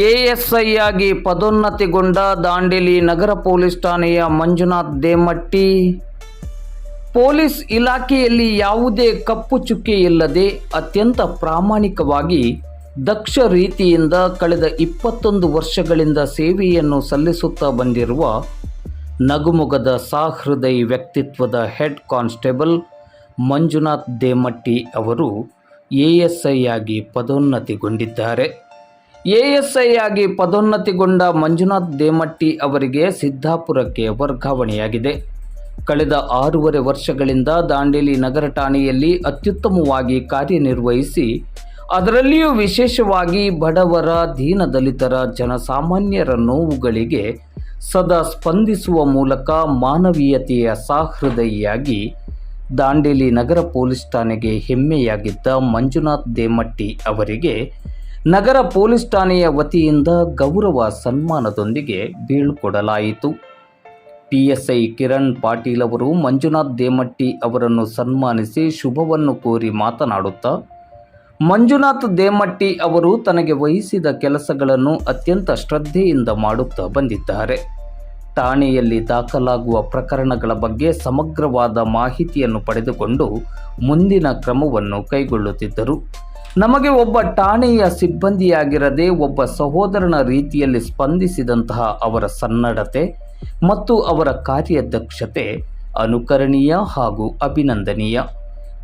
ASI ಆಗಿ ಪದೋನ್ನತಿಗೊಂಡ ದಾಂಡೇಲಿ ನಗರ police ಠಾಣೆಯ Manjunath ದೇಮಟ್ಟಿ, police ಇಲಾಖೆಯಲ್ಲಿ ಯಾವುದೇ ಕಪ್ಪು ಚುಕ್ಕೆ ಇಲ್ಲದೆ ಅತ್ಯಂತ ಪ್ರಾಮಾಣಿಕವಾಗಿ ದಕ್ಷ ರೀತಿಯಿಂದ ಕಳೆದ ಇಪ್ಪತ್ತೊಂದು ವರ್ಷಗಳಿಂದ ಸೇವೆಯನ್ನು ಸಲ್ಲಿಸುತ್ತಾ ಬಂದಿರುವ ನಗುಮೊಗದ ಸಾಹೃದಯ ವ್ಯಕ್ತಿತ್ವದ ಹೆಡ್ ಕಾನ್ಸ್ಟೇಬಲ್ ಮಂಜುನಾಥ್ ದೇಮಟ್ಟಿ ಅವರು ಎಎಸ್ಐ ಆಗಿ ಪದೋನ್ನತಿಗೊಂಡಿದ್ದಾರೆ. ಎಎಸ್ಐ ಆಗಿ ಪದೋನ್ನತಿಗೊಂಡ ಮಂಜುನಾಥ್ ದೇಮಟ್ಟಿ ಅವರಿಗೆ ಸಿದ್ದಾಪುರಕ್ಕೆ ವರ್ಗಾವಣೆಯಾಗಿದೆ. ಕಳೆದ ಆರೂವರೆ ವರ್ಷಗಳಿಂದ ದಾಂಡೇಲಿ ನಗರ ಠಾಣೆಯಲ್ಲಿ ಅತ್ಯುತ್ತಮವಾಗಿ ಕಾರ್ಯನಿರ್ವಹಿಸಿ, ಅದರಲ್ಲಿಯೂ ವಿಶೇಷವಾಗಿ ಬಡವರ ದೀನದಲಿತರ ಜನಸಾಮಾನ್ಯರ ನೋವುಗಳಿಗೆ ಸದಾ ಸ್ಪಂದಿಸುವ ಮೂಲಕ ಮಾನವೀಯತೆಯ ಸಹೃದಯಿಯಾಗಿ ದಾಂಡೇಲಿ ನಗರ ಪೊಲೀಸ್ ಠಾಣೆಗೆ ಹೆಮ್ಮೆಯಾಗಿದ್ದ ಮಂಜುನಾಥ್ ದೇಮಟ್ಟಿ ಅವರಿಗೆ ನಗರ ಪೊಲೀಸ್ ಠಾಣೆಯ ವತಿಯಿಂದ ಗೌರವ ಸನ್ಮಾನದೊಂದಿಗೆ ಬೀಳ್ಕೊಡಲಾಯಿತು. ಪಿಎಸ್ಐ ಕಿರಣ್ ಪಾಟೀಲ್ ಅವರು, ಮಂಜುನಾಥ್ ದೇಮಟ್ಟಿ ಅವರನ್ನು ಸನ್ಮಾನಿಸಿ ಶುಭವನ್ನು ಕೋರಿ ಮಾತನಾಡುತ್ತಾ, ಮಂಜುನಾಥ್ ದೇಮಟ್ಟಿ ಅವರು ತನಗೆ ವಹಿಸಿದ ಕೆಲಸಗಳನ್ನು ಅತ್ಯಂತ ಶ್ರದ್ಧೆಯಿಂದ ಮಾಡುತ್ತಾ ಬಂದಿದ್ದಾರೆ. ಠಾಣೆಯಲ್ಲಿ ದಾಖಲಾಗುವ ಪ್ರಕರಣಗಳ ಬಗ್ಗೆ ಸಮಗ್ರವಾದ ಮಾಹಿತಿಯನ್ನು ಪಡೆದುಕೊಂಡು ಮುಂದಿನ ಕ್ರಮವನ್ನು ಕೈಗೊಳ್ಳುತ್ತಿದ್ದರು. ನಮಗೆ ಒಬ್ಬ ಠಾಣೆಯ ಸಿಬ್ಬಂದಿಯಾಗಿರದೆ ಒಬ್ಬ ಸಹೋದರನ ರೀತಿಯಲ್ಲಿ ಸ್ಪಂದಿಸಿದಂತಹ ಅವರ ಸನ್ನಡತೆ ಮತ್ತು ಅವರ ಕಾರ್ಯದಕ್ಷತೆ ಅನುಕರಣೀಯ ಹಾಗೂ ಅಭಿನಂದನೀಯ.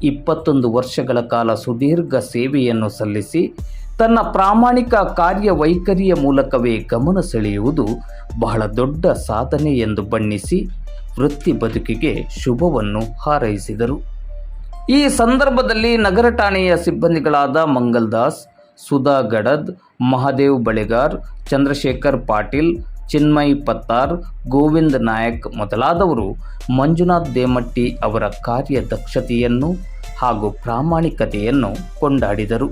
ಇಪ್ಪತ್ತೊಂದು ವರ್ಷಗಳ ಕಾಲ ಸುದೀರ್ಘ ಸೇವೆಯನ್ನು ಸಲ್ಲಿಸಿ ತನ್ನ ಪ್ರಾಮಾಣಿಕ ಕಾರ್ಯವೈಖರಿಯ ಮೂಲಕವೇ ಗಮನ ಸೆಳೆಯುವುದು ಬಹಳ ದೊಡ್ಡ ಸಾಧನೆ ಎಂದು ಬಣ್ಣಿಸಿ ವೃತ್ತಿ ಬದುಕಿಗೆ ಶುಭವನ್ನು ಹಾರೈಸಿದರು. ಈ ಸಂದರ್ಭದಲ್ಲಿ ನಗರ ಠಾಣೆಯ ಸಿಬ್ಬಂದಿಗಳಾದ ಮಂಗಲ್ದಾಸ್, ಸುಧಾ ಗಡದ್, ಮಹಾದೇವ್ ಬಳೆಗಾರ್, ಚಂದ್ರಶೇಖರ್ ಪಾಟೀಲ್, ಚಿನ್ಮಯ್ ಪತ್ತಾರ್, ಗೋವಿಂದ್ ನಾಯಕ್ ಮೊದಲಾದವರು ಮಂಜುನಾಥ್ ದೇಮಟ್ಟಿ ಅವರ ಕಾರ್ಯದಕ್ಷತೆಯನ್ನು ಹಾಗೂ ಪ್ರಾಮಾಣಿಕತೆಯನ್ನು ಕೊಂಡಾಡಿದರು.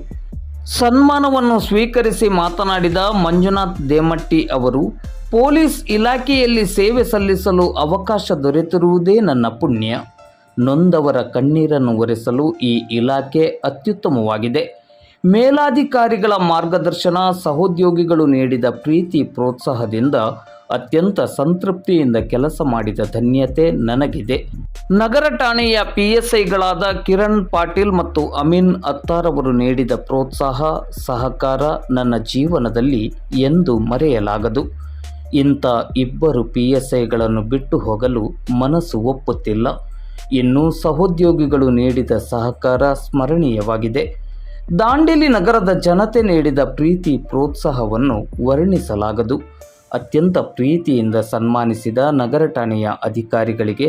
ಸನ್ಮಾನವನ್ನು ಸ್ವೀಕರಿಸಿ ಮಾತನಾಡಿದ ಮಂಜುನಾಥ್ ದೇಮಟ್ಟಿ ಅವರು, ಪೊಲೀಸ್ ಇಲಾಖೆಯಲ್ಲಿ ಸೇವೆ ಸಲ್ಲಿಸಲು ಅವಕಾಶ ದೊರೆತಿರುವುದೇ ನನ್ನ ಪುಣ್ಯ. ನೊಂದವರ ಕಣ್ಣೀರನ್ನು ಒರೆಸಲು ಈ ಇಲಾಖೆ ಅತ್ಯುತ್ತಮವಾಗಿದೆ. ಮೇಲಾಧಿಕಾರಿಗಳ ಮಾರ್ಗದರ್ಶನ ಸಹೋದ್ಯೋಗಿಗಳು ನೀಡಿದ ಪ್ರೀತಿ ಪ್ರೋತ್ಸಾಹದಿಂದ ಅತ್ಯಂತ ಸಂತೃಪ್ತಿಯಿಂದ ಕೆಲಸ ಮಾಡಿದ ಧನ್ಯತೆ ನನಗಿದೆ. ನಗರ ಠಾಣೆಯ ಪಿಎಸ್ಐಗಳಾದ ಕಿರಣ್ ಪಾಟೀಲ್ ಮತ್ತು ಅಮೀನ್ ಅತ್ತಾರ್ ಅವರು ನೀಡಿದ ಪ್ರೋತ್ಸಾಹ, ಸಹಕಾರ ನನ್ನ ಜೀವನದಲ್ಲಿ ಎಂದು ಮರೆಯಲಾಗದು. ಇಂಥ ಇಬ್ಬರು ಪಿ ಎಸ್ ಐಗಳನ್ನು ಬಿಟ್ಟು ಹೋಗಲು ಮನಸ್ಸು ಒಪ್ಪುತ್ತಿಲ್ಲ. ಇನ್ನು ಸಹೋದ್ಯೋಗಿಗಳು ನೀಡಿದ ಸಹಕಾರ ಸ್ಮರಣೀಯವಾಗಿದೆ. ದಾಂಡೇಲಿ ನಗರದ ಜನತೆ ನೀಡಿದ ಪ್ರೀತಿ ಪ್ರೋತ್ಸಾಹವನ್ನು ವರ್ಣಿಸಲಾಗದು. ಅತ್ಯಂತ ಪ್ರೀತಿಯಿಂದ ಸನ್ಮಾನಿಸಿದ ನಗರ ಠಾಣೆಯ ಅಧಿಕಾರಿಗಳಿಗೆ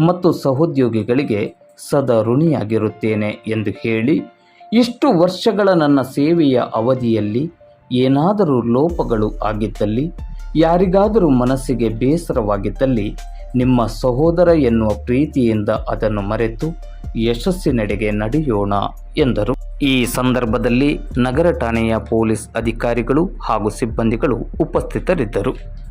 ಮತ್ತು ಸಹೋದ್ಯೋಗಿಗಳಿಗೆ ಸದಾ ಋಣಿಯಾಗಿರುತ್ತೇನೆ ಎಂದು ಹೇಳಿ, ಇಷ್ಟು ವರ್ಷಗಳ ನನ್ನ ಸೇವೆಯ ಅವಧಿಯಲ್ಲಿ ಏನಾದರೂ ಲೋಪಗಳು ಆಗಿದ್ದಲ್ಲಿ, ಯಾರಿಗಾದರೂ ಮನಸ್ಸಿಗೆ ಬೇಸರವಾಗಿದ್ದಲ್ಲಿ ನಿಮ್ಮ ಸಹೋದರ ಎನ್ನುವ ಪ್ರೀತಿಯಿಂದ ಅದನ್ನು ಮರೆತು ಯಶಸ್ಸಿನೆಡೆಗೆ ನಡೆಯೋಣ ಎಂದರು. ಈ ಸಂದರ್ಭದಲ್ಲಿ ನಗರ ಠಾಣೆಯ ಪೊಲೀಸ್ ಅಧಿಕಾರಿಗಳು ಹಾಗೂ ಸಿಬ್ಬಂದಿಗಳು ಉಪಸ್ಥಿತರಿದ್ದರು.